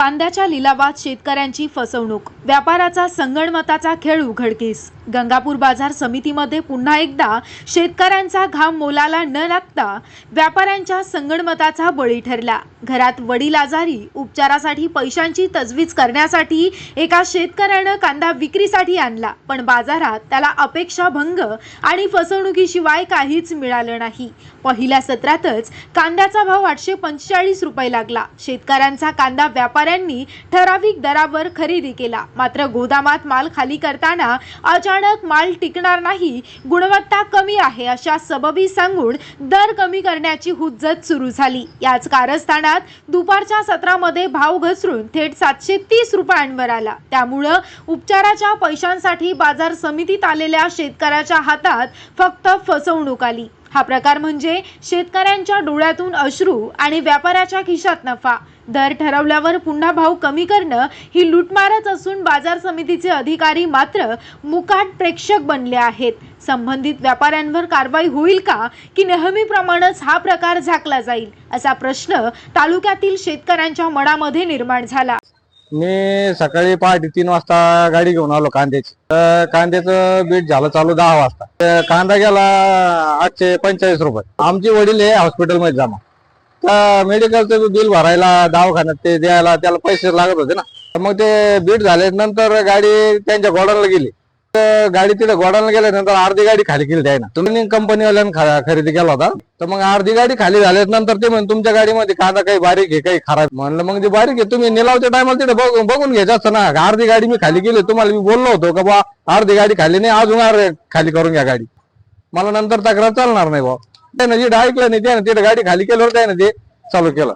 कांद्याच्या लिलावात शेतकऱ्यांची फसवणूक. व्यापाराचा संगणमताचा खेळ उघडकीस. गंगापूर बाजार समितीमध्ये पुन्हा एकदा शेतकऱ्यांचा घाम मोलाला न लागता व्यापाऱ्यांच्या संगणमताचा बळी ठरला. घरात वडील आजारी उपचारासाठी पैशांची तजवीज करण्यासाठी एका शेतकऱ्यानं कांदा विक्रीसाठी आणला पण बाजारात त्याला अपेक्षा भंग आणि फसवणुकीशिवाय काहीच मिळालं नाही. पहिल्या सत्रातच कांद्याचा भाव आठशे पंचेचाळीस रुपये लागला. शेतकऱ्यांचा कांदा व्यापाऱ्यांनी ठराविक दरावर खरेदी केला. मात्र गोदामात माल खाली करताना अचानक माल टिकणार नाही गुणवत्ता कमी आहे अशा सबबी सांगून दर कमी करण्याची हुज्जत सुरू झाली. याच कारस्थानात दुपारच्या सत्रामध्ये भाव घसरून थेट सातशे तीस रुपयांवर आला. त्यामुळं उपचाराच्या पैशांसाठी बाजार समितीत आलेल्या शेतकऱ्याच्या हातात फक्त फसवणूक आली. हा प्रकार म्हणजे शेतकऱ्यांच्या डोळ्यातून अश्रू आणि व्यापाऱ्याच्या खिशात नफा. दर ठरवल्यावर पुन्हा भाव कमी करणं ही लूटमारच असून बाजार समितीचे अधिकारी मात्र मुकाट प्रेक्षक बनले आहेत. संबंधित व्यापाऱ्यांवर कारवाई होईल का? की नेहमीप्रमाणेच हा प्रकार झाकला जाईल? असा प्रश्न तालुक्यातील शेतकऱ्यांच्या मनामध्ये निर्माण झाला. मी सकाळी पहाटे तीन वाजता गाडी घेऊन आलो कांद्याची. तर कांद्याचं बीट झालं चालू दहा वाजता. तर कांदा गेला आठशे पंचेचाळीस रुपये. आमची वडील आहे हॉस्पिटलमध्ये जमा. तर मेडिकलचं बिल भरायला दवाखान्यात ते द्यायला त्याला पैसे लागत होते ना. तर मग ते बीट झाले नंतर गाडी त्यांच्या गोडाला गेली. गाडी तिथे गोडाला गेल्यानंतर अर्धी गाडी खाली केली त्याने. तुम्ही कंपनीवाल्यानं ख- खरेदी केला होता. तर मग अर्धी गाडी खाली झाल्यानंतर ते म्हणे तुमच्या गाडीमध्ये कांदा काही बारीक आहे काही खराब म्हणलं मग ते बारीक आहे तुम्ही निलावच्या टायमाला तिथे बघून बघून घ्यायचं असतं ना. अर्धी गाडी मी खाली केली तुम्हाला मी बोललो होतो का बा अर्धी गाडी खाली नाही अजून अर्धी खाली करून घ्या गाडी. मला नंतर तक्रार चालणार नाही बा त्यानं जिथे ऐकलं नाही त्यानं तिथे गाडी खाली केल्यावर त्यानं ते चालू केलं.